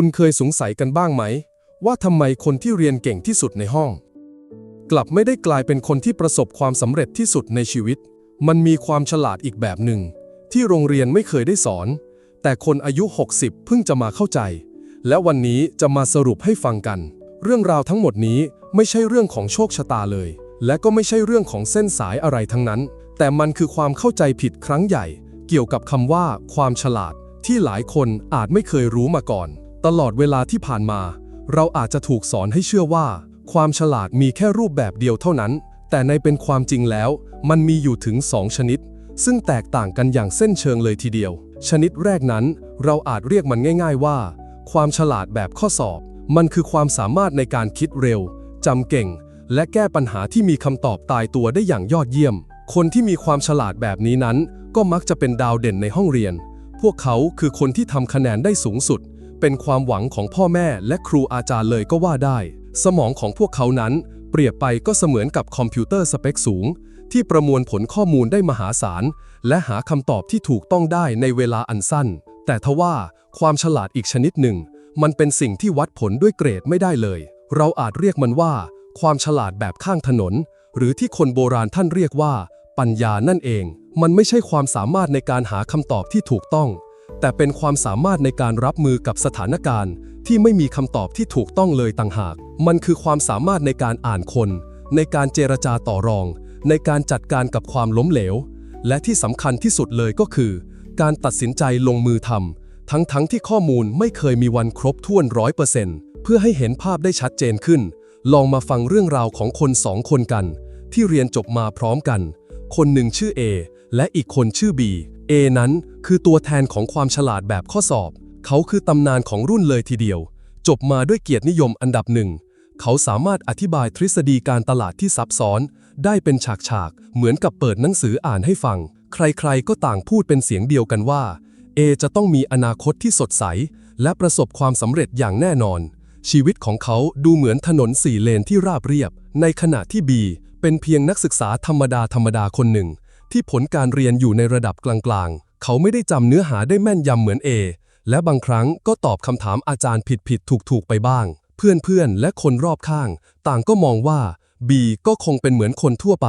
คุณเคยสงสัยกันบ้างไหม ว่าทำไมคนที่เรียนเก่งที่สุดในห้อง กลับไม่ได้กลายเป็นคนที่ประสบความสำเร็จที่สุดในชีวิต มันมีความฉลาดอีกแบบหนึ่ง ที่โรงเรียนไม่เคยได้สอน แต่คนอายุ 60 เพิ่งจะมาเข้าใจ และวันนี้จะมาสรุปให้ฟังกัน เรื่องราวทั้งหมดนี้ไม่ใช่เรื่องของโชคชะตาเลย และก็ไม่ใช่เรื่องของเส้นสายอะไรทั้งนั้น แต่มันคือความเข้าใจผิดครั้งใหญ่ เกี่ยวกับคำว่า ความฉลาดที่หลายคนอาจไม่เคยรู้มาก่อน ตลอดเวลาที่ผ่านมา เราอาจจะถูกสอนให้เชื่อว่า ความฉลาดมีแค่รูปแบบเดียวเท่านั้น แต่ในเป็นความจริงแล้ว มันมีอยู่ถึงสองชนิด ซึ่งแตกต่างกันอย่างเส้นเชิงเลยทีเดียว ชนิดแรกนั้น เราอาจเรียกมันง่าย ๆว่า ความฉลาดแบบข้อสอบ มันคือความสามารถในการคิดเร็วจำเก่ง และแก้ปัญหาที่มีคำตอบตายตัวได้อย่างยอดเยี่ยม คนที่มีความฉลาดแบบนี้นั้น ก็มักจะเป็นดาวเด่นในห้องเรียน พวกเขาคือคนที่ทำคะแนนได้สูงสุด เป็นความหวังของพ่อแม่และครูอาจารย์เลยก็ว่าได้ สมองของพวกเขานั้น เปรียบไปก็เสมือนกับคอมพิวเตอร์สเปคสูง ที่ประมวลผลข้อมูลได้มหาศาล และหาคำตอบที่ถูกต้องได้ในเวลาอันสั้น แต่ทว่าความฉลาดอีกชนิดหนึ่ง มันเป็นสิ่งที่วัดผลด้วยเกรดไม่ได้เลย เราอาจเรียกมันว่า ความฉลาดแบบข้างถนน หรือที่คนโบราณท่านเรียกว่า ปัญญานั่นเอง มันไม่ใช่ความสามารถในการหาคำตอบที่ถูกต้อง แต่เป็นความสามารถในการรับมือกับสถานการณ์ ที่ไม่มีคำตอบที่ถูกต้องเลยต่างหาก มันคือความสามารถในการอ่านคน ในการเจรจาต่อรอง ในการจัดการกับความล้มเหลว และที่สำคัญที่สุดเลยก็คือ การตัดสินใจลงมือทำทั้งๆทที่ข้อมูลไม่เคยมีวันครบถ้วนร้อยเปอร์เซ็นต์เพื่อให้เห็นภาพได้ชัดเจนขึ้น ลองมาฟังเรื่องราวของคนสองคนกัน ที่เรียนจบมาพร้อมกัน คนหนึ่งชื่อ A และอีกคนชื่อ B A นั้นคือตัวแทนของความฉลาดแบบข้อสอบ เขาคือตำนานของรุ่นเลยทีเดียว จบมาด้วยเกียรตินิยมอันดับหนึ่ง เขาสามารถอธิบายทฤษฎีการตลาดที่ซับซ้อน ได้เป็นฉากๆ เหมือนกับเปิดหนังสืออ่านให้ฟัง ใครๆ ก็ต่างพูดเป็นเสียงเดียวกันว่า A จะต้องมีอนาคตที่สดใส และประสบความสำเร็จอย่างแน่นอน ชีวิตของเขาดูเหมือนถนนสี่เลนที่ราบเรียบ ในขณะที่ B เป็นเพียงนักศึกษาธรรมดาธรรมดาคนหนึ่ง ที่ผลการเรียนอยู่ในระดับกลางๆ เขาไม่ได้จำเนื้อหาได้แม่นยำเหมือน A และบางครั้งก็ตอบคำถามอาจารย์ผิดๆ ถูกๆ ไปบ้าง เพื่อนๆ และคนรอบข้าง ต่างก็มองว่า B ก็คงเป็นเหมือนคนทั่วไป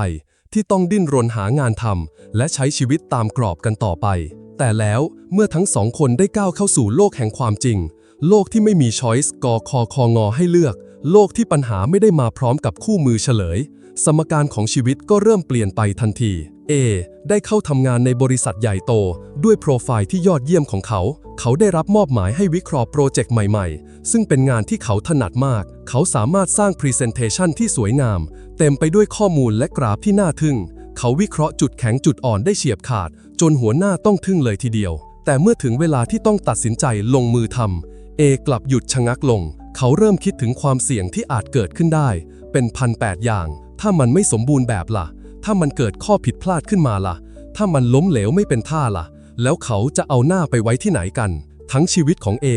ที่ต้องดิ้นรนหางานทำและใช้ชีวิตตามกรอบกันต่อไป แต่แล้วเมื่อทั้งสองคนได้ก้าวเข้าสู่โลกแห่งความจริง โลกที่ไม่มีช้อยส์กอคอคองอให้เลือก โลกที่ปัญหาไม่ได้มาพร้อมกับคู่มือเฉลย สมการของชีวิตก็เริ่มเปลี่ยนไปทันที A ได้เข้าทำงานในบริษัทใหญ่โต ด้วยโปรไฟล์ที่ยอดเยี่ยมของเขา เขาได้รับมอบหมายให้วิเคราะห์โปรเจกต์ใหม่ๆ ซึ่งเป็นงานที่เขาถนัดมาก เขาสามารถสร้าง Presentation ที่สวยงาม เต็มไปด้วยข้อมูลและกราฟที่น่าทึ่ง เขาวิเคราะห์จุดแข็งจุดอ่อนได้เฉียบขาด จนหัวหน้าต้องทึ่งเลยทีเดียว แต่เมื่อถึงเวลาที่ต้องตัดสินใจลงมือทำเอกลับหยุดชะงักลง เขาเริ่มคิดถึงความเสี่ยงที่อาจเกิดขึ้นได้ เป็นพันแปดอย่าง ถ้ามันไม่สมบูรณ์แบบล่ะ ถ้ามันเกิดข้อผิดพลาดขึ้นมาล่ะ ถ้ามันล้มเหลวไม่เป็นท่าล่ะ แล้วเขาจะเอาหน้าไปไว้ที่ไหนกัน ทั้งชีวิตของเอ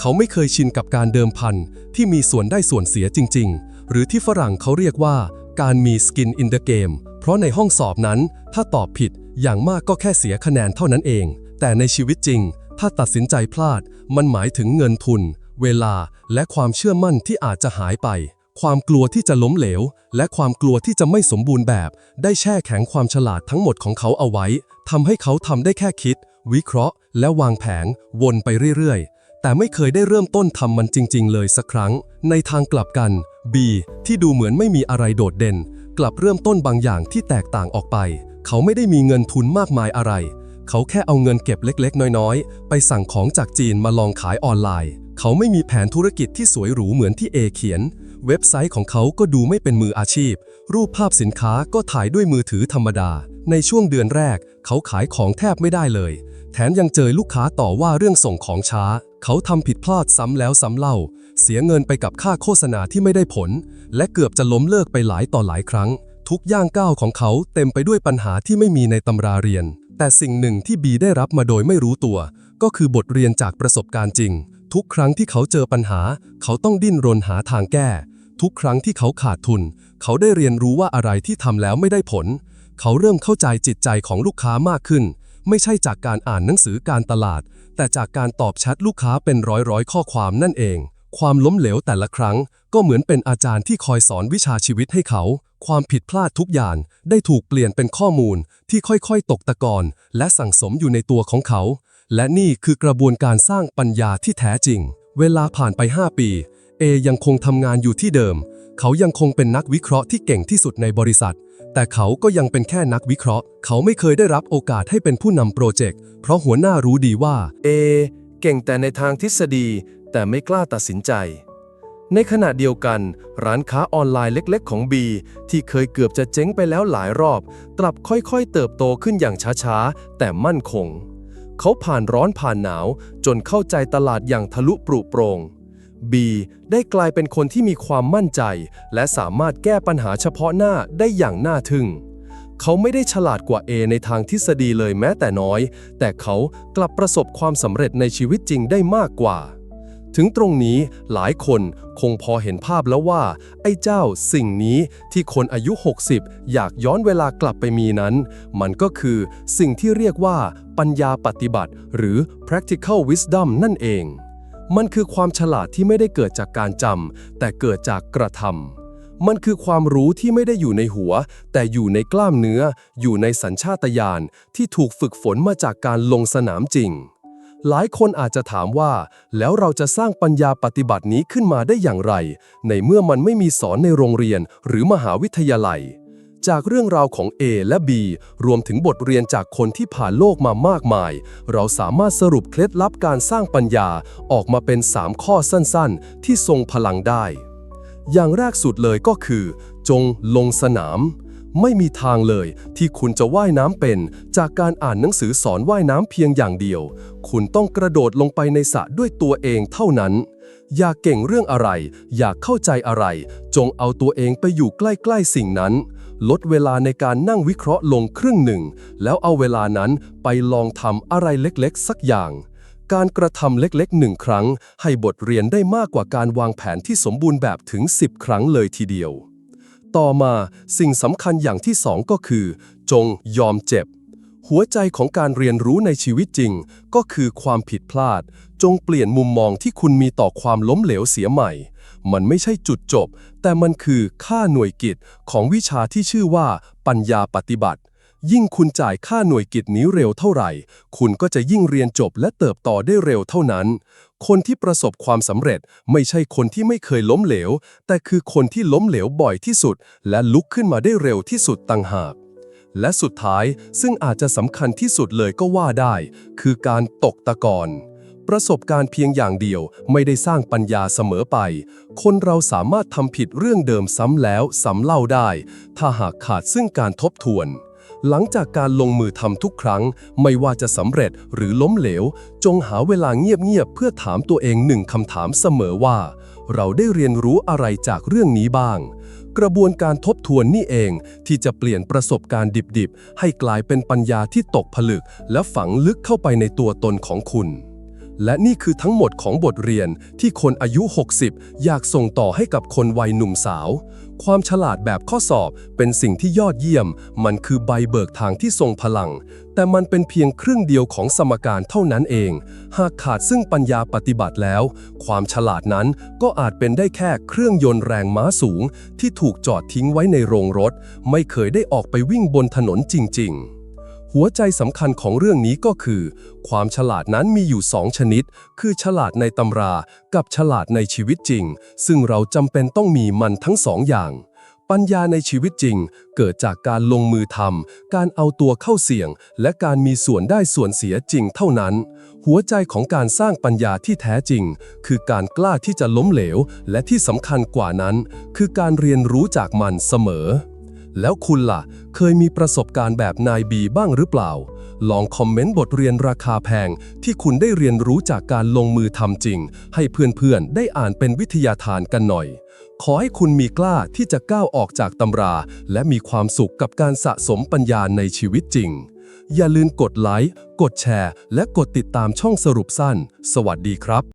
เขาไม่เคยชินกับการเดิมพันที่มีส่วนได้ส่วนเสียจริง ๆ หรือที่ฝรั่งเขาเรียกว่าการมี skin in the game เพราะในห้องสอบนั้น ถ้าตอบผิดอย่างมากก็แค่เสียคะแนนเท่านั้นเอง แต่ในชีวิตจริง ถ้าตัดสินใจพลาด มันหมายถึงเงินทุน เวลาและความเชื่อมั่นที่อาจจะหายไป ความกลัวที่จะล้มเหลว และความกลัวที่จะไม่สมบูรณ์แบบ ได้แช่แข็งความฉลาดทั้งหมดของเขาเอาไว้ทำให้เขาทำได้แค่คิด วิเคราะห์ และวางแผน วนไปเรื่อยๆ แต่ไม่เคยได้เริ่มต้นทำมันจริง ๆ เลยสักครั้ง ในทางกลับกัน B ที่ดูเหมือนไม่มีอะไรโดดเด่น กลับเริ่มต้นบางอย่างที่แตกต่างออกไป เขาไม่ได้มีเงินทุนมากมายอะไร เขาแค่เอาเงินเก็บเล็ก ๆ น้อยๆ ไปสั่งของจากจีนมาลองขายออนไลน์ เขาไม่มีแผนธุรกิจที่สวยหรูเหมือนที่เอเขียน เว็บไซต์ของเขาก็ดูไม่เป็นมืออาชีพ รูปภาพสินค้าก็ถ่ายด้วยมือถือธรรมดา ในช่วงเดือนแรก เขาขายของแทบไม่ได้เลย แถมยังเจอลูกค้าต่อว่าเรื่องส่งของช้า เขาทำผิดพลาดซ้ำแล้วซ้ำเล่า เสียเงินไปกับค่าโฆษณาที่ไม่ได้ผล และเกือบจะล้มเลิกไปหลายต่อหลายครั้ง ทุกย่างก้าวของเขาเต็มไปด้วยปัญหาที่ไม่มีในตำราเรียน แต่สิ่งหนึ่งที่บีได้รับมาโดยไม่รู้ตัว ก็คือบทเรียนจากประสบการณ์จริง ทุกครั้งที่เขาเจอปัญหา เขาต้องดิ้นรนหาทางแก้ ทุกครั้งที่เขาขาดทุน เขาได้เรียนรู้ว่าอะไรที่ทำแล้วไม่ได้ผล เขาเริ่มเข้าใจจิตใจของลูกค้ามากขึ้น ไม่ใช่จากการอ่านหนังสือการตลาด แต่จากการตอบแชทลูกค้าเป็นร้อยร้อยๆข้อความนั่นเอง ความล้มเหลวแต่ละครั้ง ก็เหมือนเป็นอาจารย์ที่คอยสอนวิชาชีวิตให้เขา ความผิดพลาดทุกอย่าง ได้ถูกเปลี่ยนเป็นข้อมูลที่ค่อยๆ ตกตะกอนและสั่งสมอยู่ในตัวของเขา และนี่คือกระบวนการสร้างปัญญาที่แท้จริง เวลาผ่านไป 5 ปี เอยังคงทำงานอยู่ที่เดิม เขายังคงเป็นนักวิเคราะห์ที่เก่งที่สุดในบริษัท แต่เขาก็ยังเป็นแค่นักวิเคราะห์ เขาไม่เคยได้รับโอกาสให้เป็นผู้นำโปรเจกต์ เพราะหัวหน้ารู้ดีว่า เอเก่งแต่ในทางทฤษฎี แต่ไม่กล้าตัดสินใจ ในขณะเดียวกัน ร้านค้าออนไลน์เล็ก ๆ ของ B ที่เคยเกือบจะเจ๊งไปแล้วหลายรอบ กลับค่อยๆ เติบโตขึ้นอย่างช้าๆ แต่มั่นคง เขาผ่านร้อนผ่านหนาว จนเข้าใจตลาดอย่างทะลุปรุโปรง B ได้กลายเป็นคนที่มีความมั่นใจ และสามารถแก้ปัญหาเฉพาะหน้าได้อย่างน่าทึ่ง เขาไม่ได้ฉลาดกว่า A ในทางทฤษฎีเลยแม้แต่น้อย แต่เขากลับประสบความสำเร็จในชีวิตจริงได้มากกว่า ถึงตรงนี้หลายคนคงพอเห็นภาพแล้วว่า ไอ้เจ้าสิ่งนี้ที่คนอายุ 60 อยากย้อนเวลากลับไปมีนั้น มันก็คือสิ่งที่เรียกว่าปัญญาปฏิบัติ หรือ practical wisdom นั่นเอง มันคือความฉลาดที่ไม่ได้เกิดจากการจำแต่เกิดจากกระทำมันคือความรู้ที่ไม่ได้อยู่ในหัว แต่อยู่ในกล้ามเนื้อ อยู่ในสัญชาตญาณที่ถูกฝึกฝนมาจากการลงสนามจริง หลายคนอาจจะถามว่า แล้วเราจะสร้างปัญญาปฏิบัตินี้ขึ้นมาได้อย่างไร ในเมื่อมันไม่มีสอนในโรงเรียนหรือมหาวิทยาลัย จากเรื่องราวของ A และ B รวมถึงบทเรียนจากคนที่ผ่านโลกมามากมาย เราสามารถสรุปเคล็ดลับการสร้างปัญญาออกมาเป็น 3 ข้อสั้นๆ ที่ทรงพลังได้ อย่างแรกสุดเลยก็คือ จงลงสนาม ไม่มีทางเลยที่คุณจะว่ายน้ำเป็น จากการอ่านหนังสือสอนว่ายน้ำเพียงอย่างเดียว คุณต้องกระโดดลงไปในสระด้วยตัวเองเท่านั้น อยากเก่งเรื่องอะไร อยากเข้าใจอะไร จงเอาตัวเองไปอยู่ใกล้ๆสิ่งนั้น ลดเวลาในการนั่งวิเคราะห์ลงครึ่งหนึ่ง แล้วเอาเวลานั้นไปลองทำอะไรเล็กๆ สักอย่างการกระทำเล็กๆหนึ่งครั้ง ให้บทเรียนได้มากกว่าการวางแผนที่สมบูรณ์แบบถึง 10 ครั้งเลยทีเดียว ต่อมาสิ่งสำคัญอย่างที่สองก็คือ จงยอมเจ็บ หัวใจของการเรียนรู้ในชีวิตจริง ก็คือความผิดพลาด จงเปลี่ยนมุมมองที่คุณมีต่อความล้มเหลวเสียใหม่ มันไม่ใช่จุดจบ แต่มันคือค่าหน่วยกิจของวิชาที่ชื่อว่าปัญญาปฏิบัติ ยิ่งคุณจ่ายค่าหน่วยกิจนี้เร็วเท่าไหร่ คุณก็จะยิ่งเรียนจบและเติบโตได้เร็วเท่านั้น คนที่ประสบความสำเร็จไม่ใช่คนที่ไม่เคยล้มเหลว แต่คือคนที่ล้มเหลวบ่อยที่สุด และลุกขึ้นมาได้เร็วที่สุดต่างหาก และสุดท้ายซึ่งอาจจะสำคัญที่สุดเลยก็ว่าได้ คือการตกตะกอนประสบการณ์เพียงอย่างเดียวไม่ได้สร้างปัญญาเสมอไป คนเราสามารถทำผิดเรื่องเดิมซ้ำแล้วซ้ำเล่าได้ ถ้าหากขาดซึ่งการทบทวน หลังจากการลงมือทำทุกครั้ง ไม่ว่าจะสำเร็จหรือล้มเหลว จงหาเวลาเงียบๆเพื่อถามตัวเองหนึ่งคำถามเสมอว่า เราได้เรียนรู้อะไรจากเรื่องนี้บ้าง กระบวนการทบทวนนี่เองที่จะเปลี่ยนประสบการณ์ดิบๆ ให้กลายเป็นปัญญาที่ตกผลึก และฝังลึกเข้าไปในตัวตนของคุณ และนี่คือทั้งหมดของบทเรียนที่คนอายุ 60 อยากส่งต่อให้กับคนวัยหนุ่มสาว ความฉลาดแบบข้อสอบเป็นสิ่งที่ยอดเยี่ยม มันคือใบเบิกทางที่ทรงพลัง แต่มันเป็นเพียงครึ่งเดียวของสมการเท่านั้นเอง หากขาดซึ่งปัญญาปฏิบัติแล้ว ความฉลาดนั้นก็อาจเป็นได้แค่เครื่องยนต์แรงม้าสูง ที่ถูกจอดทิ้งไว้ในโรงรถ ไม่เคยได้ออกไปวิ่งบนถนนจริง ๆ หัวใจสำคัญของเรื่องนี้ก็คือ ความฉลาดนั้นมีอยู่สองชนิด คือฉลาดในตำรา กับฉลาดในชีวิตจริง ซึ่งเราจำเป็นต้องมีมันทั้งสองอย่าง ปัญญาในชีวิตจริง เกิดจากการลงมือทำการเอาตัวเข้าเสี่ยง และการมีส่วนได้ส่วนเสียจริงเท่านั้น หัวใจของการสร้างปัญญาที่แท้จริง คือการกล้าที่จะล้มเหลว และที่สำคัญกว่านั้น คือการเรียนรู้จากมันเสมอ แล้วคุณล่ะ เคยมีประสบการณ์แบบนายบีบ้างหรือเปล่า ลองคอมเมนต์บทเรียนราคาแพง ที่คุณได้เรียนรู้จากการลงมือทำจริง ให้เพื่อนๆ ได้อ่านเป็นวิทยาทานกันหน่อย ขอให้คุณมีกล้าที่จะก้าวออกจากตำรา และมีความสุขกับการสะสมปัญญาในชีวิตจริง อย่าลืมกดไลค์ กดแชร์ และกดติดตามช่องสรุปสั้น สวัสดีครับ